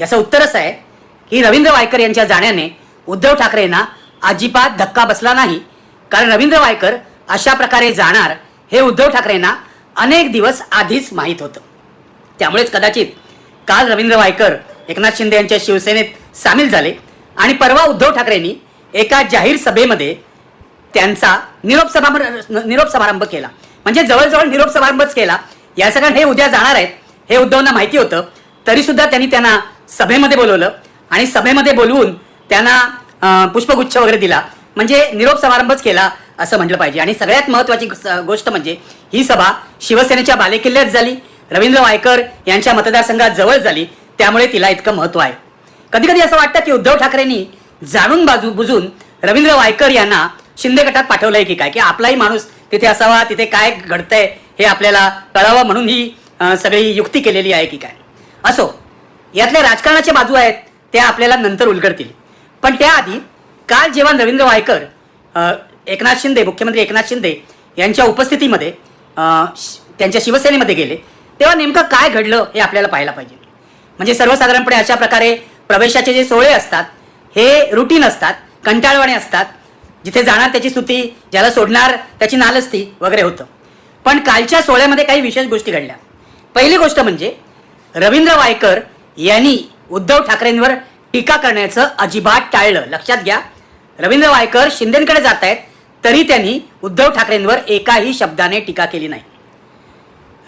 याचं उत्तर असं आहे की रवींद्र वायकर यांच्या जाण्याने उद्धव ठाकरेंना अजिबात धक्का बसला नाही. कारण रवींद्र वायकर अशा प्रकारे जाणार हे उद्धव ठाकरेंना अनेक दिवस आधीच माहीत होतं. त्यामुळेच कदाचित काल रवींद्र वायकर एकनाथ शिंदे यांच्या शिवसेनेत सामील झाले आणि परवा उद्धव ठाकरेंनी एका जाहीर सभेमध्ये त्यांचा निरोप सभा निरोप समारंभ केला. म्हणजे जवळजवळ निरोप समारंभच केला. या सगळ्या हे उद्या जाणार आहेत हे उद्धवना माहिती होतं. तरीसुद्धा त्यांनी त्यांना सभेमध्ये बोलवलं आणि सभेमध्ये बोलवून त्यांना पुष्पगुच्छ वगैरे दिला. म्हणजे निरोप समारंभच केला असं म्हटलं पाहिजे. आणि सगळ्यात महत्त्वाची गोष्ट म्हणजे ही सभा शिवसेनेच्या बालेकिल्ल्यात झाली रवींद्र वायकर यांच्या मतदारसंघात जवळ झाली त्यामुळे तिला इतकं महत्त्व आहे. कधी कधी असं वाटतं की उद्धव ठाकरेंनी जाणून बाजू बुजून रवींद्र वायकर यांना शिंदे गटात पाठवलंय की काय की आपलाही माणूस तिथे असावा तिथे काय घडतंय हे आपल्याला कळावं म्हणून ही सगळी युक्ती केलेली आहे की काय. असो यातल्या राजकारणाच्या बाजू आहेत त्या आपल्याला नंतर उलगडतील. पण त्याआधी काल जेव्हा रवींद्र वायकर एकनाथ शिंदे मुख्यमंत्री एकनाथ शिंदे यांच्या उपस्थितीमध्ये त्यांच्या शिवसेनेमध्ये गेले तेव्हा नेमकं काय घडलं हे आपल्याला पाहायला पाहिजे. म्हणजे सर्वसाधारणपणे अशा प्रकारे प्रवेशाचे जे सोहळे असतात हे रुटीन असतात कंटाळवाणे असतात जिथे जाणार त्याची स्तुती ज्याला सोडणार त्याची नालस्ती वगैरे होतं. पण कालच्या सोहळ्यामध्ये काही विशेष गोष्टी घडल्या. पहिली गोष्ट म्हणजे रवींद्र वायकर यांनी उद्धव ठाकरेंवर टीका करण्याचं अजिबात टाळलं. लक्षात घ्या रवींद्र वायकर शिंदेकडे जात आहेत तरी त्यांनी उद्धव ठाकरेंवर एकाही शब्दाने टीका केली नाही.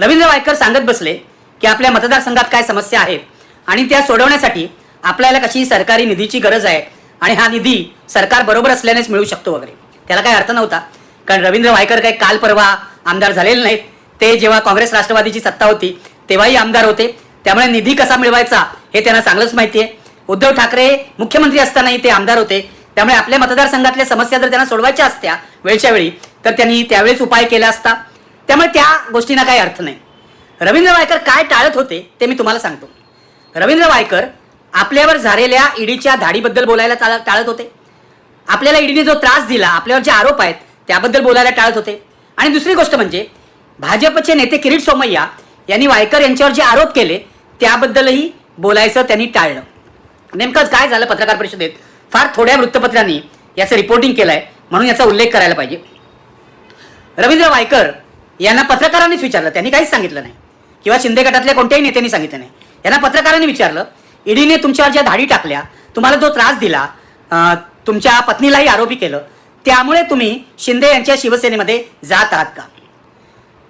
रवींद्र वायकर सांगत बसले की आपल्या मतदारसंघात काय समस्या आहेत आणि त्या सोडवण्यासाठी आपल्याला कशी सरकारी निधीची गरज आहे आणि हा निधी सरकार बरोबर असल्यानेच मिळू शकतो वगैरे. त्याला काही अर्थ नव्हता कारण रवींद्र वायकर काही काल परवा आमदार झालेले नाहीत. ते जेव्हा काँग्रेस राष्ट्रवादीची सत्ता होती तेव्हाही आमदार होते. त्यामुळे निधी कसा मिळवायचा हे त्यांना चांगलंच माहिती आहे. उद्धव ठाकरे मुख्यमंत्री असतानाही ते आमदार होते. त्यामुळे आपल्या मतदारसंघातल्या समस्या जर त्यांना सोडवायच्या असत्या वेळच्या वेळी तर त्यांनी त्यावेळेस उपाय केला असता. त्यामुळे त्या गोष्टींना काही अर्थ नाही. रवींद्र वायकर काय टाळत होते ते मी तुम्हाला सांगतो. रवींद्र वायकर आपल्यावर झालेल्या ईडीच्या धाडीबद्दल बोलायला टाळत होते. आपल्याला ईडीने जो त्रास दिला आपल्यावर जे आरोप आहेत त्याबद्दल बोलायला टाळत होते. आणि दुसरी गोष्ट म्हणजे भाजपचे नेते किरीट सोमय्या यांनी वायकर यांच्यावर जे आरोप केले त्याबद्दलही बोलायचं त्यांनी टाळलं. नेमकं काय झालं पत्रकार परिषदेत? फार थोड्या वृत्तपत्रांनी याचं रिपोर्टिंग केलंय म्हणून याचा उल्लेख करायला पाहिजे. रवींद्र वायकर यांना पत्रकारांनीच विचारलं. त्यांनी काहीच सांगितलं नाही. किंवा शिंदे गटातल्या कोणत्याही नेत्यांनी सांगितलं नाही. यांना पत्रकारांनी विचारलं ईडीने तुमच्यावर ज्या धाडी टाकल्या तुम्हाला जो त्रास दिला तुमच्या पत्नीलाही आरोपी केलं त्यामुळे तुम्ही शिंदे यांच्या शिवसेनेमध्ये जात आहात का?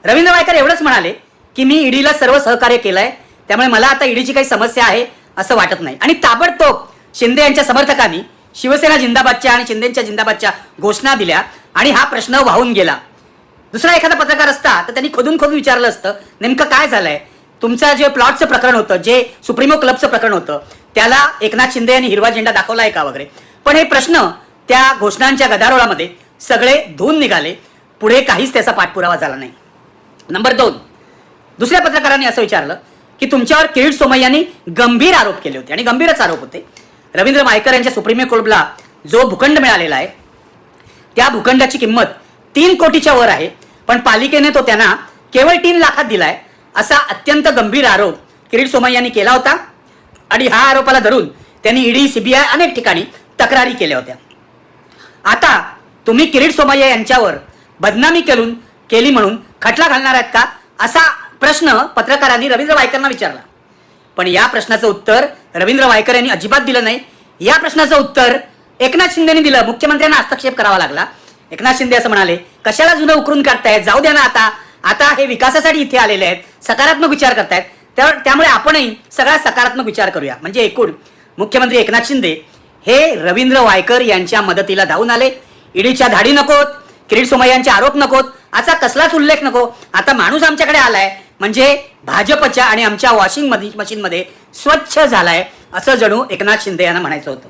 रवींद्र वायकर एवढंच म्हणाले की मी ईडीला सर्व सहकार्य केलंय त्यामुळे मला आता ईडीची काही समस्या आहे असं वाटत नाही. आणि ताबडतोब शिंदे यांच्या समर्थकांनी शिवसेना जिंदाबादच्या आणि शिंदेच्या जिंदाबादच्या घोषणा दिल्या आणि हा प्रश्न वाहून गेला. दुसरा एखादा पत्रकार असता तर त्यांनी खोदून खोदून विचारलं असतं नेमकं काय झालंय? तुमचं जे प्लॉटचं प्रकरण होतं जे सुप्रीमो क्लबचं प्रकरण होतं त्याला एकनाथ शिंदे यांनी हिरवा झेंडा दाखवला आहे का वगैरे? पण हे प्रश्न त्या घोषणांच्या गदारोळामध्ये सगळे धुवून निघाले. पुढे काहीच त्याचा पाठपुरावा झाला नाही. नंबर दोन. दुसऱ्या पत्रकारांनी असं विचारलं की तुमच्यावर किरीट सोमय्यांनी गंभीर आरोप केले होते आणि गंभीरच आरोप होते. रवींद्र मायकर यांच्या सुप्रीमे कोर्टला जो भूखंड मिळालेला आहे त्या भूखंडाची किंमत तीन कोटीच्या वर आहे पण पालिकेने तो त्यांना केवळ तीन लाखात दिलाय असा अत्यंत गंभीर आरोप किरीट सोमय्यांनी केला होता. आणि ह्या आरोपाला धरून त्यांनी ईडी सीबीआय अनेक ठिकाणी तक्रारी केल्या होत्या. आता तुम्ही किरीट सोमय्या यांच्यावर बदनामी करून केली म्हणून खटला घालणार आहेत का? असा प्रश्न पत्रकारांनी रवींद्र वायकरांना विचारला. पण या प्रश्नाचं उत्तर रवींद्र वायकर यांनी अजिबात दिलं नाही. या प्रश्नाचं उत्तर एकनाथ शिंदेनी दिलं. मुख्यमंत्र्यांना हस्तक्षेप करावा लागला. एकनाथ शिंदे असं म्हणाले कशाला जुनं उकरून काढतायत? जाऊ द्या ना आता. आता हे विकासासाठी इथे आलेले आहेत. सकारात्मक विचार करतायत. त्यावर त्यामुळे आपणही सगळा सकारात्मक विचार करूया. म्हणजे एकूण मुख्यमंत्री एकनाथ शिंदे हे रवींद्र वायकर यांच्या मदतीला धावून आले. ईडीच्या धाडी नकोत किरीट सोमय्यांचे आरोप नकोत. असा कसलाच उल्लेख नको. आता माणूस आमच्याकडे आलाय. म्हणजे भाजपच्या आणि आमच्या वॉशिंग मशीनमध्ये स्वच्छ झालाय असं जणू एकनाथ शिंदे यांना म्हणायचं होतं.